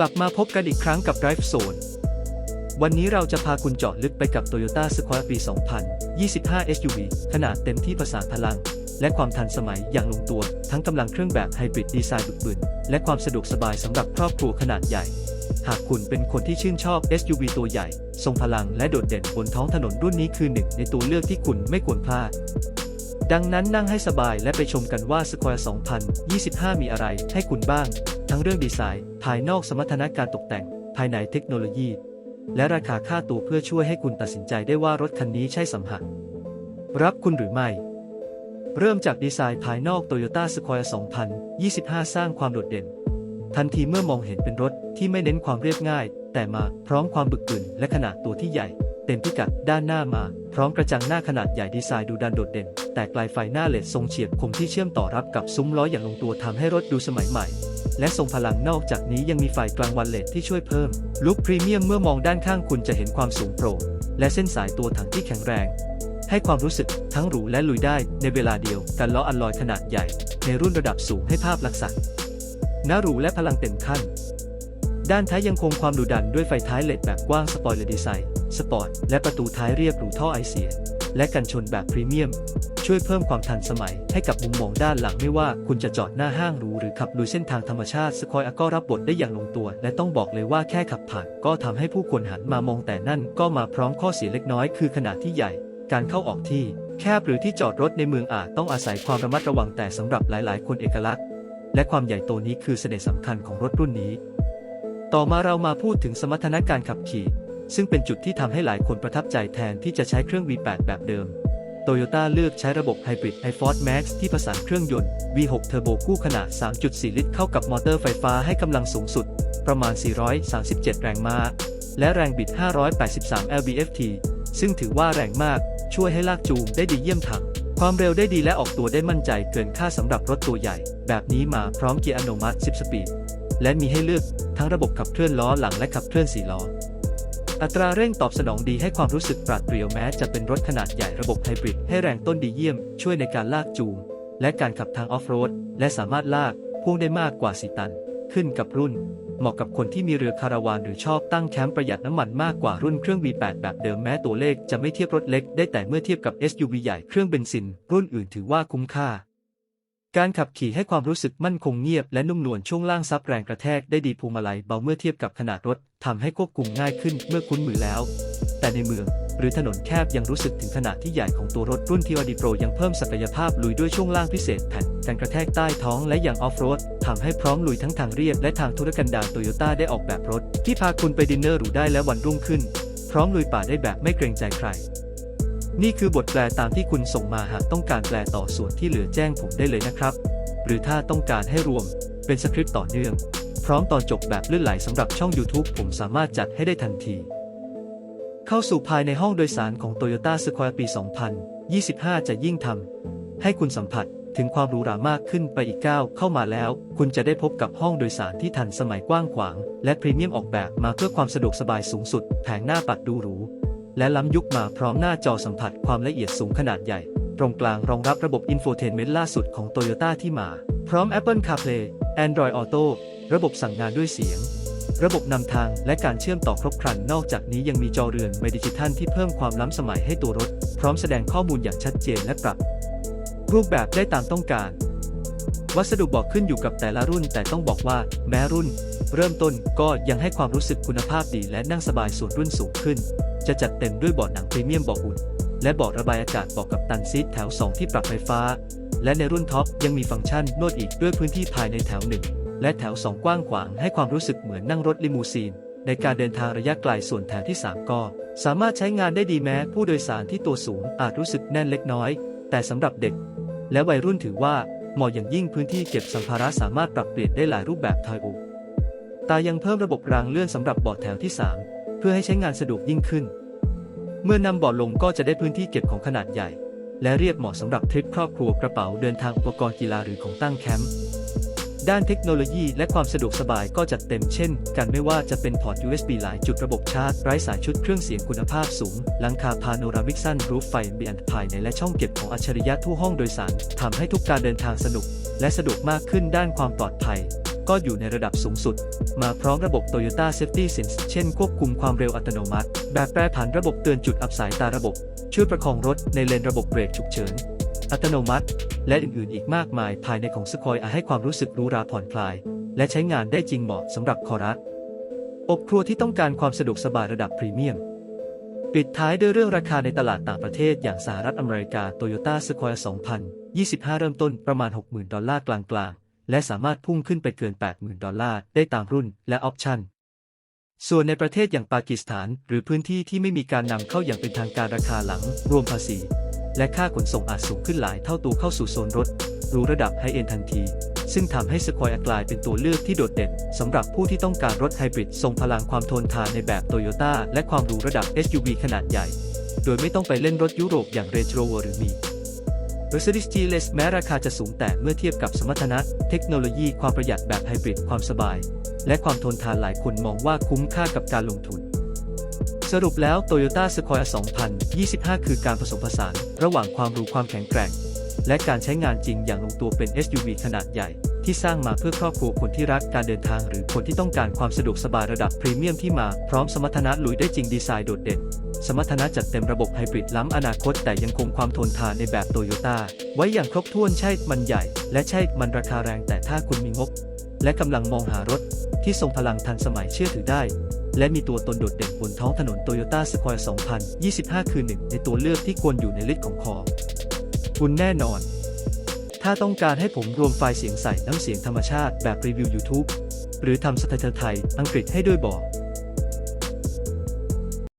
กลับมาพบกันอีกครั้งกับ Drive Zone วันนี้เราจะพาคุณเจาะลึกไปกับ Toyota Square ปี 2025 SUV ขนาดเต็มที่ผสาพลัง และความทันสมัยอย่างลงตัว ทั้งกำลังเครื่องแบบไฮบริดดีไซน์บึกบึนและความสะดวกสบายสำหรับครอบครัวขนาดใหญ่ หากคุณเป็นคนที่ชื่นชอบ SUV ตัวใหญ่ ทรงพลังและโดดเด่นบนท้องถนนรุ่นนี้คือหนึ่งในตัวเลือกที่คุณไม่ควรพลาด ดังนั้นนั่งให้สบายและไปชมกันว่า Square 2025 มีอะไรให้คุณบ้าง ทั้งเรื่องดีไซน์ ภายนอกสมรรถนะการตกแต่ง ภายในเทคโนโลยี และราคาค่าตัวเพื่อช่วยให้คุณตัดสินใจได้ว่ารถคันนี้ใช่สำหักรับคุณหรือไม่ เริ่มจากดีไซน์ภายนอก Toyota Square 2025 สร้างความโดดเด่น ทันทีเมื่อมองเห็นเป็นรถที่ไม่เน้นความเรียบง่าย แต่มาพร้อมความบึกบึนและขนาดตัวที่ใหญ่ เต็มพิกัดด้านหน้ามา ร้อมกระจังหน้าขนาดใหญ่ดีไซน์ดูดันโดดเด่น แต่ไกลไฟหน้าเลดทรงเฉียบคมที่เชื่อมต่อรับกับซุ้มล้ออย่างลงตัวทำให้รถดูสมัยใหม่ และทรงพลังนอกจากนี้ยังมีไฟกลางวันเลดที่ช่วยเพิ่มลุคพรีเมียมเมื่อมองด้านข้างคุณจะเห็นความสูงโปร่งและเส้นสายตัวถังที่แข็งแรง ให้ความรู้สึกทั้งหรูและลุยได้ในเวลาเดียวกันล้ออัลลอยขนาดใหญ่ ในรุ่นระดับสูงให้ภาพลักษณะน่าหรูและพลังเต็มขั้น ด้านท้ายยังคงความดุดันด้วยไฟท้ายเลดแบบกว้างสปอยเลอร์ดีไซน์ สปอร์ต และประตูท้ายเรียบหรูท่อไอเสีย และกันชนแบบพรีเมียม ช่วยเพิ่มความทันสมัยให้กับมุมมองด้านหลังไม่ว่าคุณจะจอดหน้าห้างหรูหรือขับลุยเส้นทางธรรมชาติสคอยอาก็รับบทได้อย่างลงตัว และต้องบอกเลยว่าแค่ขับผ่าน ก็ทำให้ผู้คนหันมามองแต่นั่นก็มาพร้อมข้อเสียเล็กน้อยคือขนาดที่ใหญ่ การเข้าออกที่แคบหรือที่จอดรถในเมืองอาจต้องอาศัยความระมัดระวังแต่สำหรับหลาย ๆ คนเอกลักษณ์ และความใหญ่โตนี้คือเสน่ห์สำคัญของรถรุ่นนี้ ต่อมาเรามาพูดถึงสมรรถนะการขับขี่ ซึ่งเป็นจุดที่ทำให้หลายคนประทับใจแทนที่จะใช้เครื่อง V8 แบบเดิมโตโยต้าเลือกใช้ระบบไฮบริด i f o r d Max ที่ผสานเครื่องยนต์ V6 Turbo คู่ขนาด 3.4 ลิตร เข้ากับมอเตอร์ไฟฟ้าให้กำลังสูงสุด ประมาณ 437 แรงม้า และแรงบิด 583 lb-ft ซึ่งถือว่าแรงมากช่วยให้ลากจูงได้ดีเยี่ยมถังความเร็วได้ดีและออกตัวได้มั่นใจเกินค่าสำหรับรถตัวใหญ่ แบบนี้มาพร้อมเกียร์อัตโนมัติ 10 สปีด และมีให้เลือกทั้งระบบขับเคลื่อนล้อหลังและขับเคลื่อนสี่ล้อ อัตราเร่งตอบสนองดีให้ความรู้สึกปราดเปรียวแม้จะเป็นรถขนาดใหญ่ระบบไฮบริดให้แรงต้นดีเยี่ยม ช่วยในการลากจูง และการขับทางออฟโรด และสามารถลากพ่วงได้มากกว่า4ตัน ขึ้นกับรุ่น เหมาะกับคนที่มีเรือคาราวานหรือชอบตั้งแคมป์ประหยัดน้ำมันมากกว่ารุ่นเครื่อง V8 แบบเดิมแม้ตัวเลขจะไม่เทียบรถเล็กได้แต่เมื่อเทียบกับ SUV ใหญ่เครื่องเบนซิน รุ่นอื่นถือว่าคุ้มค่าการขับขี่ให้ความรู้สึกมั่นคงเงียบและนุ่มนวลช่วงล่างซับแรงกระแทกได้ดีพวงมาลัยเบาเมื่อเทียบกับขนาดรถ ทำให้ควบคุมง่ายขึ้นเมื่อคุ้นมือแล้ว แต่ในเมืองหรือถนนแคบยังรู้สึกถึงขนาดที่ใหญ่ของตัวรถรุ่นทีวดีโปรยังเพิ่มศักยภาพลุยด้วยช่วงล่างพิเศษแผ่นกันกระแทกใต้ท้องและอยังออฟโรดทำให้พร้อมลุยทั้งทางเรียบและทางธุรกันดารโตโยต้าได้ออกแบบรถ ที่พาคุณไปดินเนอร์หรูได้และวันรุ่งขึ้น พร้อมลุยป่าได้แบบไม่เกรงใจใคร นี่คือบทแปลตามที่คุณส่งมาหากต้องการแปลต่อส่วนที่เหลือแจ้งผมได้เลยนะครับ หรือถ้าต้องการให้รวมเป็นสคริปต์ต่อเนื่อง ร้อมตอนจบแบบลื่นไหลสำหรับช่อง YouTube ผมสามารถจัดให้ได้ทันที เข้าสู่ภายในห้องโดยสารของ Toyota Square ปี 2025 จะยิ่งทำให้คุณสัมผัสถึงความหรูหรามากขึ้นไปอีกก้าวเข้ามาแล้ว คุณจะได้พบกับห้องโดยสารที่ทันสมัยกว้างขวาง และพรีเมียมออกแบบมาเพื่อความสะดวกสบายสูงสุด แผงหน้าปัดดูหรู และล้ำยุคมาพร้อมหน้าจอสัมผัสความละเอียดสูงขนาดใหญ่ ตรงกลางรองรับระบบอินโฟเทนเมนต์ล่าสุดของ Toyota ที่มา พร้อม Apple CarPlay Android Auto ระบบสั่งงานด้วยเสียง ระบบนำทางและการเชื่อมต่อครบครัน นอกจากนี้ยังมีจอเรือนไมดิจิทัลที่เพิ่มความล้ำสมัยให้ตัวรถ พร้อมแสดงข้อมูลอย่างชัดเจนและปรับ รูปแบบได้ตามต้องการ วัสดุบอกขึ้นอยู่กับแต่ละรุ่น แต่ต้องบอกว่า แม้รุ่น เริ่มต้นก็ยังให้ความรู้สึกคุณภาพดีและนั่งสบายส่วนรุ่นสูงขึ้น จะจัดเต็มด้วยเบาะหนังพรีเมียมเบาะอุ่นและเบาะระบายอากาศเบาะกับตันซีทแถว 2 ที่ปรับไฟฟ้า และในรุ่นท็อปยังมีฟังก์ชันนวดอีกด้วยพื้นที่ภายในแถว 1 และแถว2กว้างขวางให้ความรู้สึกเหมือนนั่งรถลิมูซีน ในการเดินทางระยะไกลส่วนแถวที่ 3 ก็ สามารถใช้งานได้ดีแม้ ผู้โดยสารที่ตัวสูงอาจรู้สึกแน่นเล็กน้อย แต่สำหรับเด็ก และวัยรุ่นถือว่าเหมาะอย่างยิ่งพื้นที่เก็บสัมภาระสามารถปรับเปลี่ยนได้หลายรูปแบบทอยอุตายังเพิ่มระบบรางเลื่อนสำหรับเบาะแถวที่ 3 เพื่อให้ใช้งานสะดวกยิ่งขึ้น เมื่อนำเบาะลงก็จะได้พื้นที่เก็บของขนาดใหญ่ และเรียบเหมาะสำหรับทริปครอบครัวกระเป๋าเดินทางอุปกรณ์กีฬาหรือของตั้งแคมป์ ด้านเทคโนโลยีและความสะดวกสบายก็จัดเต็มเช่นกันไม่ว่าจะเป็นพอร์ต USB หลายจุดระบบชาร์จไร้สายชุดเครื่องเสียงคุณภาพสูง หลังคาพาโนรามิกซันรูฟไฟเบียนภายในและช่องเก็บของอัจฉริยะทั่วห้องโดยสารทำให้ทุกการเดินทางสนุก และสะดวกมากขึ้นด้านความปลอดภัยก็อยู่ในระดับสูงสุด มาพร้อมระบบ Toyota Safety Sense เช่นควบคุมความเร็วอัตโนมัติ แบบแปรผันระบบเตือนจุดอับสายตาระบบ ช่วยประคองรถในเลนระบบเบรกฉุกเฉิน อัตโนมัติ และอื่นๆอีกมากมายภายในของสคอยอาให้ความรู้สึกรูหราผ่อนคลาย และใช้งานได้จริงเหมาะสำหรับคอรัสอบครัวที่ต้องการความสะดวกสบายระดับพรีเมียม ปิดท้ายด้วยเรื่องราคาในตลาดต่างประเทศอย่างสหรัฐอเมริกา Toyota Sequoia 2025 เริ่มต้นประมาณ 60,000 ดอลลาร์กลางๆ และสามารถพุ่งขึ้นไปเกิน 80,000 ดอลลาร์ได้ตามรุ่นและออปชั่นส่วนในประเทศอย่างปากีสถาน หรือพื้นที่ที่ไม่มีการนำเข้าอย่างเป็นทางการราคาหลัง รวมภาษี และค่าขนส่งอาจสูงขึ้นหลายเท่าตัวเข้าสู่โซนรถหรูระดับไฮเอ็นทันที ซึ่งทำให้สควอยกลายเป็นตัวเลือกที่โดดเด่นสำหรับผู้ที่ต้องการรถไฮบริดทรงพลังความทนทานในแบบโตโยต้าและความหรูระดับ SUV ขนาดใหญ่ โดยไม่ต้องไปเล่นรถยุโรปอย่าง Range Rover หรือมี Mercedes GLS แม้ราคาจะสูงแต่เมื่อเทียบกับสมรรถนะ เทคโนโลยีความประหยัดแบบไฮบริดความสบาย และความทนทานหลายคนมองว่าคุ้มค่ากับการลงทุน สรุปแล้ว Toyota Sequoia 2025 คือการผสมผสาน ระหว่างความรู้ความแข็งแกร่ง และการใช้งานจริงอย่างลงตัวเป็น SUV ขนาดใหญ่ ที่สร้างมาเพื่อครอบครัวคนที่รักการเดินทางหรือคนที่ต้องการความสะดวกสบายระดับพรีเมียมที่มาพร้อมสมรรถนะลุยได้จริงดีไซน์โดดเด่น สมรรถนะจัดเต็มระบบไฮบริดล้ำอนาคต แต่ยังคงความทนทานในแบบโตโยต้าไว้อย่างครบถ้วนใช่มันใหญ่ และใช่มันราคาแรงแต่ถ้าคุณมีงบ และกำลังมองหารถที่ทรงพลังทันสมัยเชื่อถือได้ และมีตัวตนโดดเด่นบนท้องถนนโตโยต้าสควอช2025 คือหนึ่งในตัวเลือกที่ควรอยู่ในลิสต์ของคอคุณแน่นอน ถ้าต้องการให้ผมรวมไฟล์เสียงใส่น้ำเสียงธรรมชาติแบบรีวิว YouTube หรือทำสไตล์ไทยอังกฤษให้ด้วยบอก